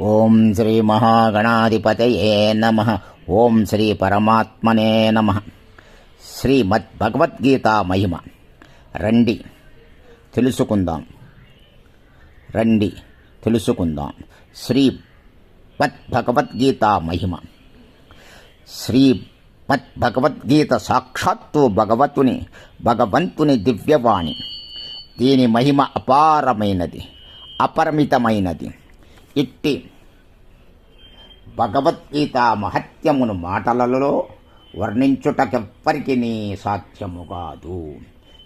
ఓం శ్రీ మహాగణాధిపతయే నమ. ఓం శ్రీ పరమాత్మనే నమ. శ్రీమద్ భగవద్గీత మహిమ. రండి. తెలుసుకుందాం. రండి. తెలుసుకుందాం. శ్రీ మద్ భగవద్గీత మహిమ. శ్రీ పద్ భగవద్గీత సాక్షాత్తు భగవతుని భగవంతుని దివ్యవాణి. దీని మహిమ అపారమైనది అపరిమితమైనది. ఇట్టి. భగవద్గీత మహత్యమును మాటలలో వర్ణించుటకెవ్వరికి సాధ్యము కాదు.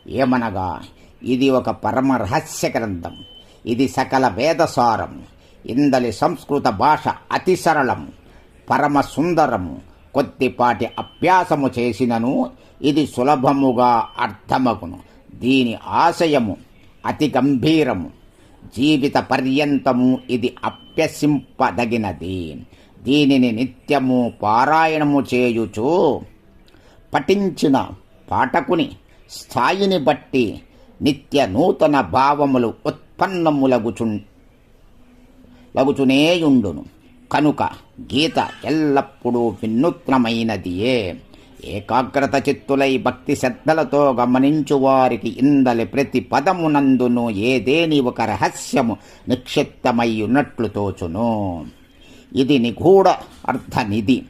ఏమనగా ఇది ఒక పరమ రహస్య గ్రంథం. ఇది సకల వేదసారం. ఇందలి సంస్కృత భాష అతి సరళం. పరమ సుందరము కొద్దిపాటి అభ్యాసము చేసినను ఇది సులభముగా అర్థమగును. దీని ఆశయము అతి గంభీరము. జీవిత పర్యంతము ఇది అభ్యసింపదగినది దీనిని నిత్యము పారాయణము చేయుచు పఠించిన పాఠకుని స్థాయిని బట్టి నిత్య నూతన భావములు ఉత్పన్నములగుచు లగుచునేయుండును. కనుక గీత ఎల్లప్పుడూ వినూత్నమైనదియే. ఏకాగ్రత చిత్తులై భక్తి శ్రద్ధలతో గమనించు వారికి ఇందలి ప్రతి పదమునందును ఏదేని ఒక రహస్యము నిక్షిప్తమై ఉన్నట్లు తోచును. ఇది నిగూఢ అర్థనిధి.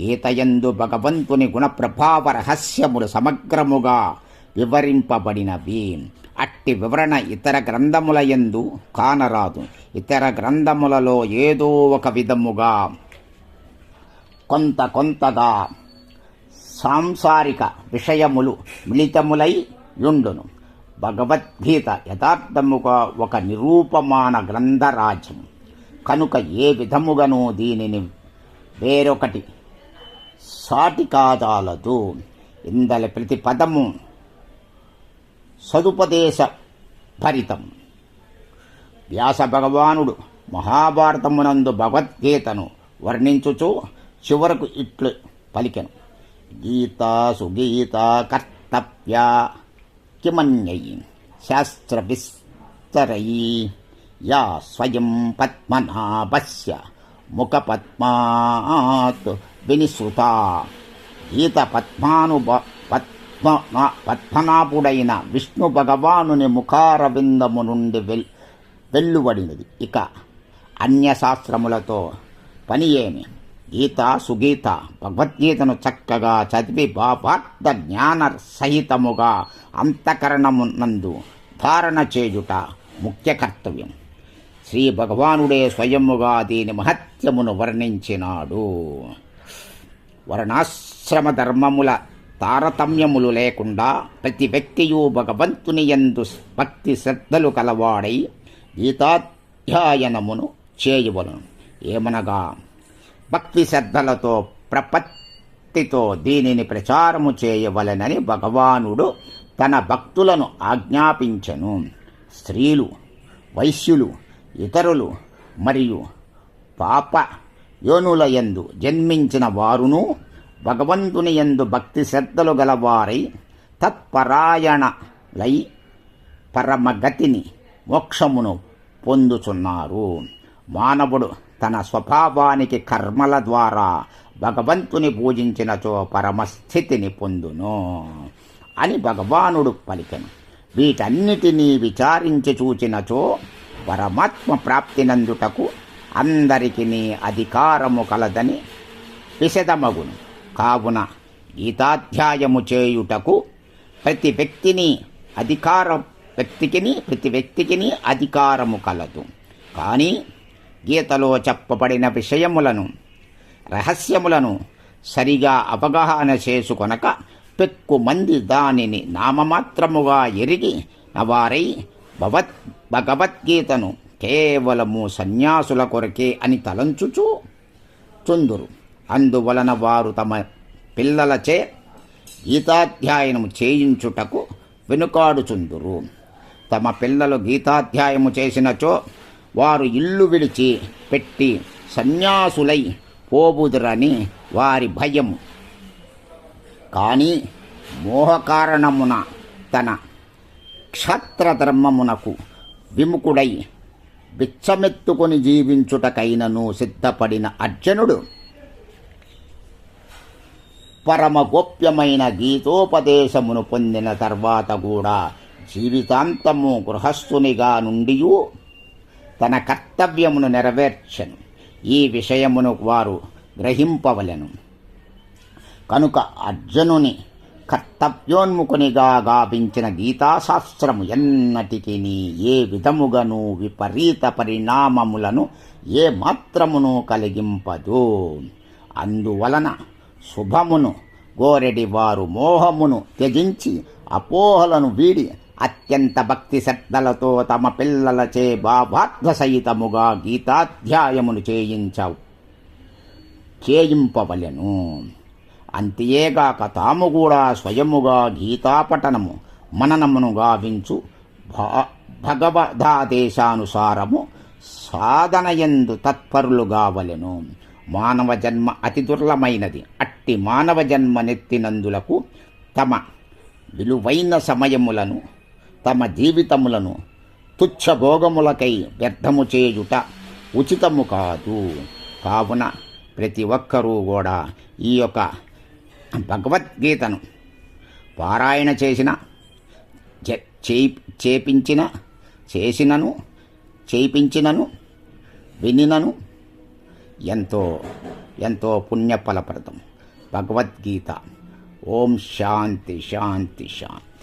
గీతయందు భగవంతుని గుణప్రభావ రహస్యములు సమగ్రముగా వివరింపబడినవి. అట్టి వివరణ ఇతర గ్రంథముల యందు కానరాదు. ఇతర గ్రంథములలో ఏదో ఒక విధముగా కొంత కొంతగా సాంసారిక విషయములు మిళితములై యుండును. భగవద్గీత యథార్థముగా ఒక నిరూపమాన గ్రంథరాజ్యం. కనుక ఏ విధముగానూ దీనిని వేరొకటి సాటి కాదాలదు. ఇందలి ప్రతి పదము సదుపదేశ భరితం. వ్యాస భగవానుడు మహాభారతమునందు భగవద్గీతను వర్ణించుచు చివరకు ఇట్లు పలికెను. గీత సుగీత కర్తవ్య కిమన్యై శాస్త్ర విస్తరై యా స్వయం పద్మనాభస్య ముఖపద్మాత్ వినిసృత గీత పద్మానుభ పద్మ పద్మనాభుడైన విష్ణు భగవానుని ముఖారవిందము నుండి వెల్ వెల్లువడినది. ఇక అన్యశాస్త్రములతో పని ఏమి గీత సుగీత భగవద్గీతను చక్కగా చదివి భావార్థ జ్ఞాన సహితముగా అంతఃకరణమునందు ధారణ చేయుట ముఖ్య కర్తవ్యం. శ్రీ భగవానుడే స్వయముగా దీని మహత్యమును వర్ణించినాడు. వర్ణాశ్రమ ధర్మముల తారతమ్యములు లేకుండా ప్రతి వ్యక్తియు భగవంతుని యందు భక్తి శ్రద్ధలు కలవాడై గీతాధ్యాయనమును చేయవలను. ఏమనగా భక్తి శ్రద్ధలతో ప్రపత్తితో దీనిని ప్రచారము చేయవలనని భగవానుడు తన భక్తులను ఆజ్ఞాపించను. స్త్రీలు వైశ్యులు ఇతరులు మరియు పాప యోనులయందు జన్మించిన వారును భగవంతుని యందు భక్తి శ్రద్ధలు గలవారై తత్పరాయణలై పరమగతిని మోక్షమును పొందుచున్నారు. మానవుడు తన స్వభావానికి కర్మల ద్వారా భగవంతుని పూజించినచో పరమస్థితిని పొందును అని భగవానుడు పలికెను. వీటన్నిటినీ విచారించి చూచినచో పరమాత్మ ప్రాప్తినందుటకు అందరికీ అధికారము కలదని విశదమగును. కావున గీతాధ్యాయము చేయుటకు ప్రతి వ్యక్తిని అధికార వ్యక్తికిని ప్రతి వ్యక్తికిని అధికారము కలదు. కానీ గీతలో చెప్పబడిన విషయములను రహస్యములను సరిగా అవగాహన చేసుకొనక పెక్కు మంది దానిని నామమాత్రముగా ఎరిగి నవారై భగవత్ భగవద్గీతను కేవలము సన్యాసుల కొరకే అని తలంచుచు చుందురు. అందువలన వారు తమ పిల్లలచే గీతాధ్యాయనము చేయించుటకు వెనుకాడుచుందురు. తమ పిల్లలు గీతాధ్యాయము చేసినచో వారు ఇల్లు విడిచి పెట్టి సన్యాసులై పోబుదురని వారి భయం. కానీ మోహకారణమున తన క్షత్రధర్మమునకు విముఖుడై బిచ్చమెత్తుకొని జీవించుటకైనను సిద్ధపడిన అర్జునుడు పరమ గోప్యమైన గీతోపదేశమును పొందిన తర్వాత కూడా జీవితాంతము గృహస్థునిగా నుండియూ తన కర్తవ్యమును నెరవేర్చెను. ఈ విషయమును వారు గ్రహింపవలెను. కనుక అర్జునుని కర్తవ్యోన్ముఖునిగా గావించిన గీతాశాస్త్రము ఎన్నటికి ఏ విధముగను విపరీత పరిణామములను ఏ మాత్రమును కలిగింపదు. అందువలన శుభమును గోరెడి వారు మోహమును త్యజించి అపోహలను వీడి అత్యంత భక్తి శ్రద్ధలతో తమ పిల్లలచే భావార్థ సహితముగా గీతాధ్యాయమును చేయించవు. చేయింపవలెను. అంతేగాక తాము కూడా స్వయముగా గీతాపఠనము మననమును గావించు భా- భగవదాదేశానుసారము సాధనయందు తత్పరులు కావలెను మానవ జన్మ అతి దుర్లమైనది. అట్టి మానవ జన్మ నెత్తినందులకు తమ విలువైన సమయములను తమ జీవితములను తుచ్చభోగములకై వ్యర్థము చేయుట ఉచితము కాదు. కావున ప్రతి ఒక్కరూ కూడా ఈ యొక్క భగవద్గీతను పారాయణ చేసిన చే- చేపించిన చేసినను చేయించినను వినినను ఎంతో ఎంతో పుణ్యఫలప్రదం. భగవద్గీత. ఓం శాంతి శాంతి శాంతి.